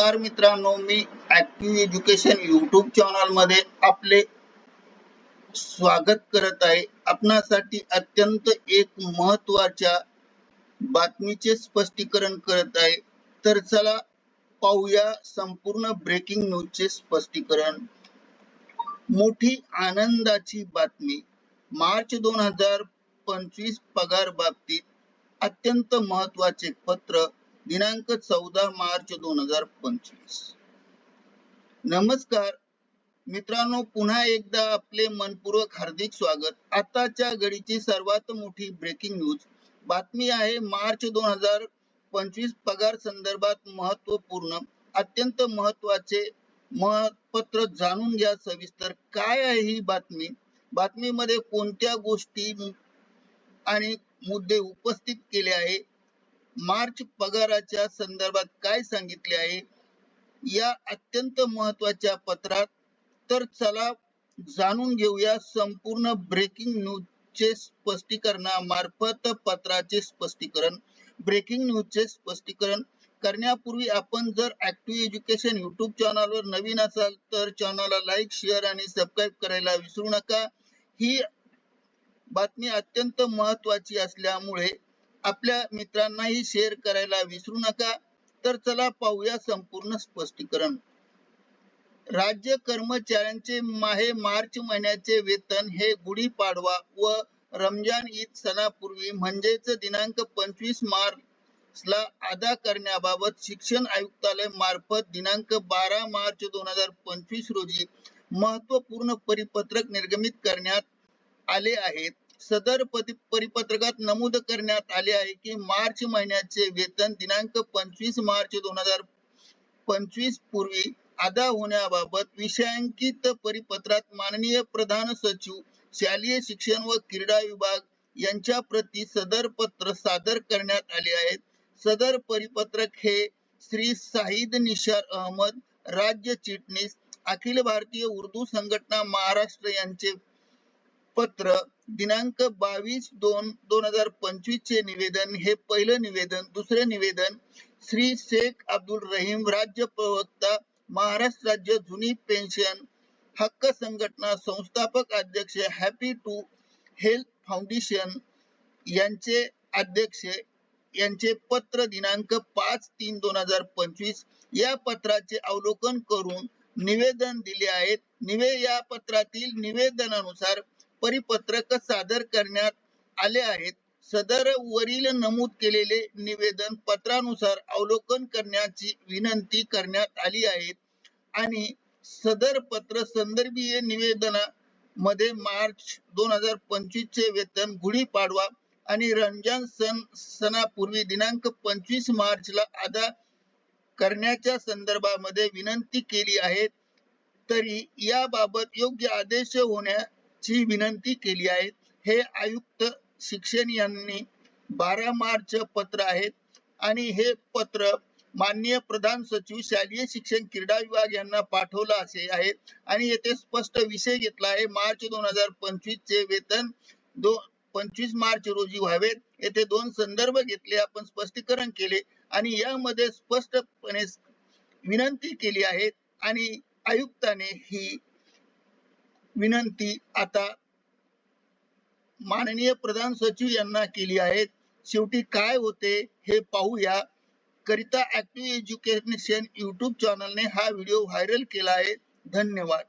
नमस्कार मित्रांनो मी ऍक्टिव्ह एज्युकेशन युट्यूब चॅनलमध्ये आपले स्वागत करत आहे. आपणासाठी अत्यंत एक महत्त्वाच्या बातमीचे स्पष्टीकरण करत आहे. तर चला पाहूया संपूर्ण ब्रेकिंग न्यूजचे स्पष्टीकरण. मोठी आनंदाची बातमी. मार्च दोन हजार पंचवीस पगार बाबतीत अत्यंत महत्त्वाचे पत्र दिनांक चौदा मार्च दोन हजार पंचवीस. नमस्कार. मित्रांनो पुन्हा एकदा आपले मनपूर्वक हार्दिक स्वागत. आताच्या घडीची सर्वात मोठी ब्रेकिंग न्यूज बातमी आहे मार्च दोन हजार पंचवीस पगार संदर्भात महत्त्वपूर्ण अत्यंत महत्त्वाचे मह पत्र जाणून घ्या सविस्तर. काय आहे ही बातमी? बातमीमध्ये कोणत्या गोष्टी आणि मुद्दे उपस्थित केले आहे? मार्च पगाराच्या संदर्भात काय सांगितले आहे? या अत्यंत महत्त्वाच्या पत्रात तर चला जाणून घेऊया संपूर्ण ब्रेकिंग न्यूजचे स्पष्टीकरणामार्फत पत्राचे स्पष्टीकरण. ब्रेकिंग न्यूजचे स्पष्टीकरण करण्यापूर्वी आपण जर ऍक्टिव्ह एज्युकेशन युट्यूब चॅनलवर नवीन असाल तर चॅनलला लाईक शेअर आणि सबस्क्राईब करायला विसरू नका. ही बातमी अत्यंत महत्वाची असल्यामुळे आपल्या मित्रांनाही शेअर करायला विसरू नका. तर चला पाहूया संपूर्ण स्पष्टीकरण. राज्य कर्मचाऱ्यांचे माहे मार्च महिन्याचे वेतन हे गुढीपाडवा व रमजान ईद सणापूर्वी म्हणजेच दिनांक पंचवीस मार्च ला अदा करण्याबाबत शिक्षण आयुक्तालय मार्फत दिनांक बारा मार्च दोन हजार पंचवीस रोजी महत्त्वपूर्ण परिपत्रक निर्गमित करण्यात आले आहेत. सदर परिपत्रकात नमूद करण्यात आले आहे की मार्च महिन्याचे वेतन दिनांक पंचवीस मार्च दोन हजार पंचवीस पूर्वी अदा होण्याबाबत विषयांकित परिपत्रात माननीय प्रधान सचिव शालेय शिक्षण व क्रीडा विभाग यांच्या प्रती सदर पत्र सादर करण्यात आले आहेत सदर परिपत्रक हे श्री साहिद निशार अहमद राज्य चिटणीस अखिल भारतीय उर्दू संघटना महाराष्ट्र यांचे पत्र दिनांक बावीस दोन दोन हजार पंचवीस चे निवेदन हे पहिलं निवेदन. दुसरे निवेदन श्री शेख अब्दुल रहीम राज्य प्रवक्ता महाराष्ट्र राज्य जुनी पेन्शन हक्क संघटना संस्थापक अध्यक्ष हॅपी टू हेल्थ फाउंडेशन यांचे अध्यक्ष यांचे पत्र दिनांक पाच तीन दोन हजार पंचवीस. या पत्राचे अवलोकन करून निवेदन दिले आहेत. निवे या पत्रातील निवेदनानुसार परिपत्रक सादर करण्यात आले आहेत. सदर वरील नमूद केलेले निवेदन पत्रानुसार अवलोकन करण्याची विनंती करण्यात आली आहे. आणि सदर पत्र संदर्भीय निवेदना मध्ये मार्च दोन हजार पंचवीस चे वेतन गुढीपाडवा आणि रमजान सण सणापूर्वी दिनांक पंचवीस मार्च ला अदा करण्याच्या संदर्भामध्ये विनंती केली आहे. तरी याबाबत योग्य आदेश होण्या ची विनंती केली आहे. हे आयुक्त शिक्षण यांनी बारा मार्च पत्र आहे आणि हे पत्र माननीय प्रधान सचिव शालेय शिक्षण क्रीडा विभाग यांना पाठवलं असे आहे. आणि येथे स्पष्ट विषय घेतला आहे. मार्च दोन हजार पंचवीस चे वेतन दो पंचवीस मार्च रोजी व्हावेत येथे दोन संदर्भ घेतले. आपण स्पष्टीकरण केले. आणि यामध्ये स्पष्टपणे विनंती केली आहे. आणि आयुक्ताने ही विनंती आता माननीय प्रधान सचिव यांना केली आहे. शेवटी काय होते हे पाहूया. करिता ऍक्टिव्ह एज्युकेशन युट्यूब चॅनलने हा व्हिडिओ व्हायरल केला आहे. धन्यवाद.